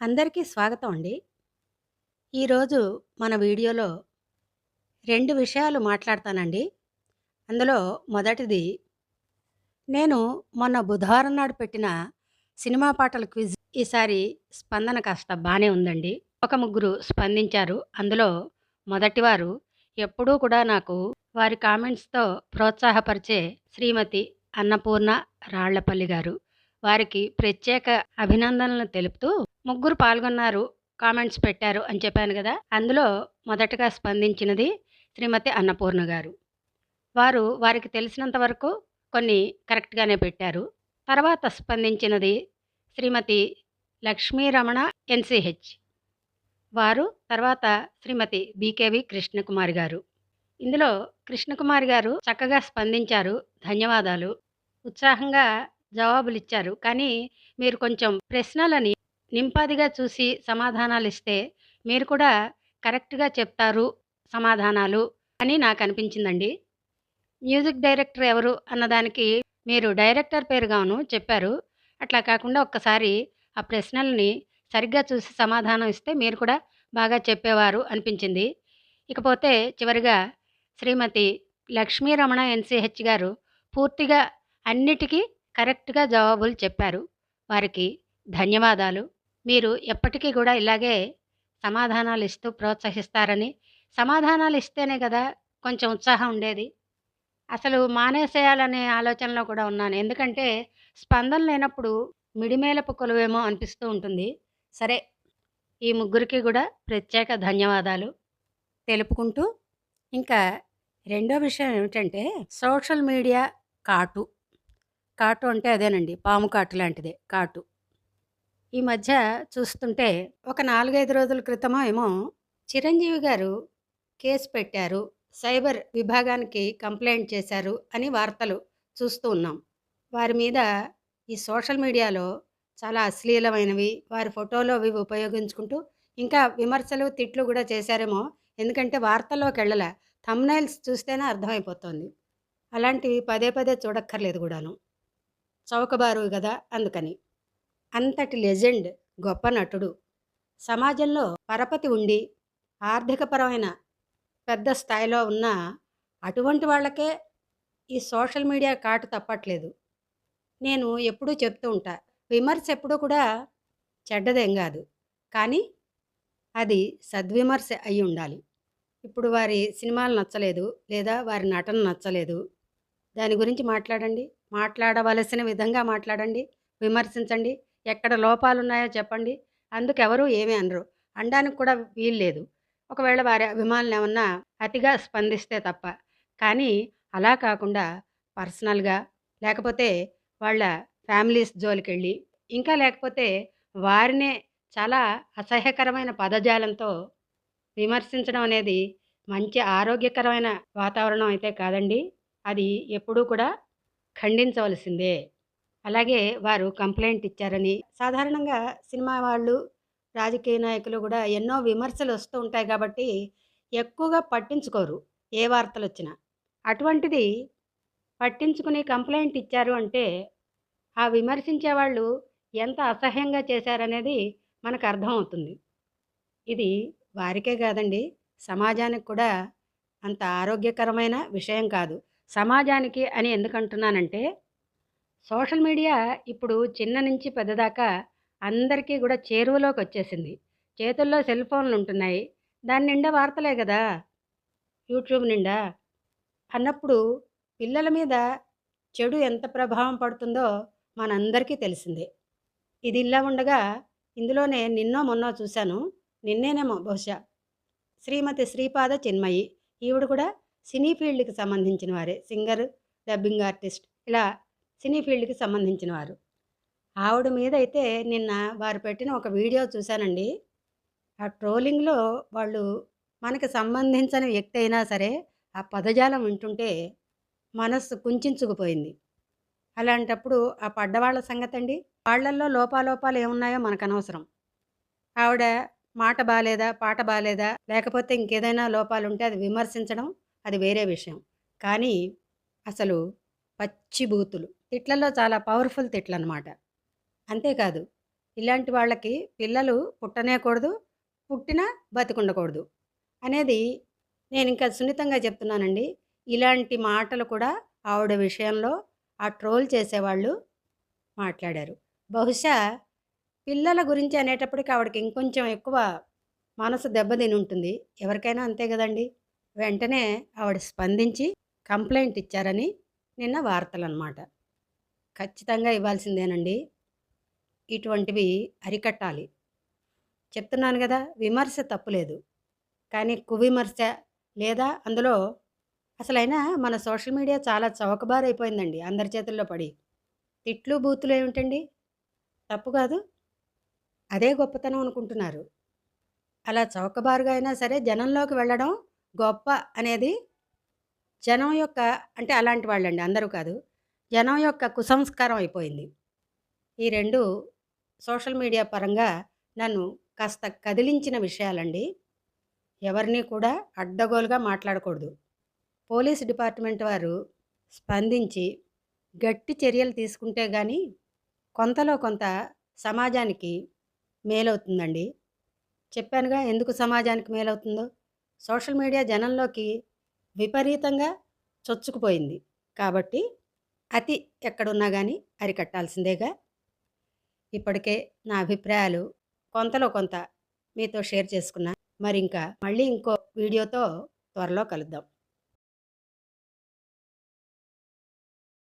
అందరికీ స్వాగతం అండి. ఈరోజు మన వీడియోలో రెండు విషయాలు మాట్లాడతానండి. అందులో మొదటిది నేను మొన్న బుధవారం నాడు పెట్టిన సినిమా పాటల క్విజ్ ఈసారి స్పందన కాస్త బాగానే ఉందండి. ఒక ముగ్గురు స్పందించారు. అందులో మొదటివారు ఎప్పుడూ కూడా నాకు వారి కామెంట్స్‌తో ప్రోత్సాహపరిచే శ్రీమతి అన్నపూర్ణ రాళ్ళపల్లి గారు. వారికి ప్రత్యేక అభినందనలు తెలుపుతూ ముగ్గురు పాల్గొన్నారు, కామెంట్స్ పెట్టారు అని చెప్పాను కదా అందులో మొదటగా స్పందించినది శ్రీమతి అన్నపూర్ణ గారు. వారు వారికి తెలిసినంత వరకు కొన్ని కరెక్ట్‌గానే పెట్టారు. తర్వాత స్పందించినది శ్రీమతి లక్ష్మీరమణ ఎన్సిహెచ్ వారు తర్వాత శ్రీమతి బీకేవి కృష్ణకుమారి గారు. ఇందులో కృష్ణకుమారి గారు చక్కగా స్పందించారు. ధన్యవాదాలు. ఉత్సాహంగా జవాబులు ఇచ్చారు కానీ మీరు కొంచెం ప్రశ్నలని నింపాదిగా చూసి సమాధానాలు ఇస్తే మీరు కూడా కరెక్ట్‌గా చెప్తారు సమాధానాలు అని నాకు అనిపించిందండి మ్యూజిక్ డైరెక్టర్ ఎవరు అన్నదానికి మీరు డైరెక్టర్ పేరుగాను చెప్పారు. అట్లా కాకుండా ఒక్కసారి ఆ ప్రశ్నల్ని సరిగ్గా చూసి సమాధానం ఇస్తే మీరు కూడా బాగా చెప్పేవారు అనిపించింది. ఇకపోతే చివరిగా శ్రీమతి లక్ష్మీరమణ ఎన్సిహెచ్ గారు పూర్తిగా అన్నిటికీ కరెక్ట్‌గా జవాబులు చెప్పారు. వారికి ధన్యవాదాలు. మీరు ఎప్పటికీ కూడా ఇలాగే సమాధానాలు ఇస్తూ ప్రోత్సహిస్తారని, సమాధానాలు ఇస్తేనే కదా కొంచెం ఉత్సాహం ఉండేది. అసలు మానేసేయాలనే ఆలోచనలో కూడా ఉన్నాను. ఎందుకంటే స్పందన లేనప్పుడు మిడిమేలపు కొలువేమో అనిపిస్తూ ఉంటుంది. సరే ఈ ముగ్గురికి కూడా ప్రత్యేక ధన్యవాదాలు తెలుపుకుంటూ ఇంకా రెండో విషయం ఏమిటంటే సోషల్ మీడియా కాటు. కాటు అంటే అదేనండి పాము కాటు లాంటిదే కాటు. ఈ మధ్య చూస్తుంటే ఒక 4, 5 రోజుల క్రితమో ఏమో చిరంజీవి గారు కేస్ పెట్టారు. సైబర్ విభాగానికి కంప్లైంట్ చేశారు అని వార్తలు చూస్తూ ఉన్నాం. వారి మీద ఈ సోషల్ మీడియాలో చాలా అశ్లీలమైనవి, వారి ఫోటోలు అవి ఉపయోగించుకుంటూ ఇంకా విమర్శలు, తిట్లు కూడా చేశారేమో. ఎందుకంటే వార్తల్లోకెళ్ళలా. థమ్నైల్స్ చూస్తేనే అర్థమైపోతోంది. అలాంటివి పదే పదే చూడక్కర్లేదు కూడాను చౌకబారు కదా అందుకని. అంతటి లెజెండ్, గొప్ప నటుడు. సమాజంలో పరపతి ఉండి, ఆర్థికపరమైన పెద్ద స్థాయిలో ఉన్న అటువంటి వాళ్ళకే ఈ సోషల్ మీడియా కాటు తప్పట్లేదు. నేను ఎప్పుడూ చెప్తూ ఉంటా. విమర్శ ఎప్పుడూ కూడా చెడ్డదేం కాదు కానీ అది సద్విమర్శ అయి ఉండాలి ఇప్పుడు వారి సినిమాలు నచ్చలేదు, లేదా వారి నటన నచ్చలేదు. దాని గురించి మాట్లాడండి. మాట్లాడవలసిన విధంగా మాట్లాడండి. విమర్శించండి. ఎక్కడ లోపాలు ఉన్నాయో చెప్పండి. అందుకెవరు ఏమీ అనరు. అనడానికి కూడా వీల్లేదు. ఒకవేళ వారి అభిమానులేమన్నా అతిగా స్పందిస్తే తప్ప. కానీ అలా కాకుండా పర్సనల్‌గా లేకపోతే వాళ్ళ ఫ్యామిలీస్ జోలికెళ్ళి, ఇంకా లేకపోతే వారినే చాలా అసహ్యకరమైన పదజాలంతో విమర్శించడం అనేది మంచి ఆరోగ్యకరమైన వాతావరణం అయితే కాదండి. అది ఎప్పుడూ కూడా ఖండించవలసిందే. అలాగే వారు కంప్లైంట్ ఇచ్చారని సాధారణంగా సినిమా వాళ్ళు, రాజకీయ నాయకులు కూడా ఎన్నో విమర్శలు వస్తూ ఉంటాయి కాబట్టి ఎక్కువగా పట్టించుకోరు. ఏ వార్తలు వచ్చినా అటువంటిది పట్టించుకుని కంప్లైంట్ ఇచ్చారు అంటే ఆ విమర్శించే వాళ్ళు ఎంత అసహ్యంగా చేశారనేది మనకు అర్థమవుతుంది. ఇది వారికే కాదండి సమాజానికి కూడా అంత ఆరోగ్యకరమైన విషయం కాదు. సమాజానికి అని ఎందుకంటున్నానంటే సోషల్ మీడియా ఇప్పుడు చిన్న నుంచి పెద్దదాకా అందరికీ కూడా చేరువలోకి వచ్చేసింది చేతుల్లో సెల్ ఫోన్లుంటున్నాయి. దాని నిండా వార్తలే కదా యూట్యూబ్ నిండా. అన్నప్పుడు పిల్లల మీద చెడు ఎంత ప్రభావం పడుతుందో మనందరికీ తెలిసిందే. ఇదిలా ఉండగా ఇందులోనే నిన్నో మొన్నో చూశాను. నిన్నేనేమో బహుశా. శ్రీమతి శ్రీపాద చిన్మయి. ఈవిడ కూడా సినీ ఫీల్డ్‌కి సంబంధించిన వారే. సింగర్, డబ్బింగ్ ఆర్టిస్ట్ ఇలా సినీ ఫీల్డ్‌కి సంబంధించిన వారు. ఆవిడ అయితే నిన్న వారు పెట్టిన ఒక వీడియో చూశానండి. ఆ ట్రోలింగ్‌లో వాళ్ళు మనకి సంబంధించని వ్యక్తి అయినా సరే ఆ పదజాలం వింటుంటే మనస్సు కుంచించుకుపోయింది. అలాంటప్పుడు ఆ పడ్డవాళ్ళ అండి వాళ్ళల్లో లోపాలోపాలు ఏమున్నాయో మనకనవసరం. ఆవిడ మాట బాగాలేదా పాట బాగాలేదా లేకపోతే ఇంకేదైనా లోపాలుంటే అది విమర్శించడం అది వేరే విషయం. కానీ అసలు పచ్చి బూతులు. తిట్లలో చాలా పవర్‌ఫుల్ తిట్లనమాట. అంతేకాదు ఇలాంటి వాళ్ళకి పిల్లలు పుట్టనేకూడదు పుట్టినా బతికుండకూడదు అనేది నేను ఇంకా సున్నితంగా చెప్తున్నానండి. ఇలాంటి మాటలు కూడా ఆవిడ విషయంలో ఆ ట్రోల్ చేసేవాళ్ళు మాట్లాడారు. బహుశా పిల్లల గురించి అనేటప్పటికి ఆవిడకి ఇంకొంచెం ఎక్కువ మనసు దెబ్బతిని ఉంటుంది. ఎవరికైనా అంతే కదండి. వెంటనే ఆవిడ స్పందించి కంప్లైంట్ ఇచ్చారని నిన్న వార్తలు అన్నమాట ఖచ్చితంగా ఇవ్వాల్సిందేనండి. ఇటువంటివి అరికట్టాలి. చెప్తున్నాను కదా విమర్శ తప్పులేదు. కానీ కువిమర్శ లేదా అందులో అసలైనా మన సోషల్ మీడియా చాలా చౌకబారైపోయిందండి అందరి చేతుల్లో పడి. తిట్లు బూతులు ఏమిటండి? తప్పు కాదు. అదే గొప్పతనం అనుకుంటున్నారు. అలా చౌకబారుగా అయినా సరే జనంలోకి వెళ్ళడం గొప్ప అనేది జనం యొక్క అంటే అలాంటి వాళ్ళండి అందరూ కాదు. జనం యొక్క కుసంస్కారం అయిపోయింది. ఈ రెండు సోషల్ మీడియా పరంగా నన్ను కాస్త కదిలించిన విషయాలండి. ఎవరిని కూడా అడ్డగోలుగా మాట్లాడకూడదు. పోలీస్ డిపార్ట్మెంట్ వారు స్పందించి గట్టి చర్యలు తీసుకుంటే కానీ కొంతలో కొంత సమాజానికి మేలవుతుందండి. చెప్పానుగా ఎందుకు సమాజానికి మేలవుతుందో? సోషల్ మీడియా జనంలోకి విపరీతంగా చొచ్చుకుపోయింది. కాబట్టి అతి ఎక్కడున్నా కానీ అరికట్టాల్సిందేగా. ఇప్పటికే నా అభిప్రాయాలు కొంతలో కొంత మీతో షేర్ చేసుకున్నా. మరి ఇంకా మళ్ళీ ఇంకో వీడియోతో త్వరలో కలుద్దాం.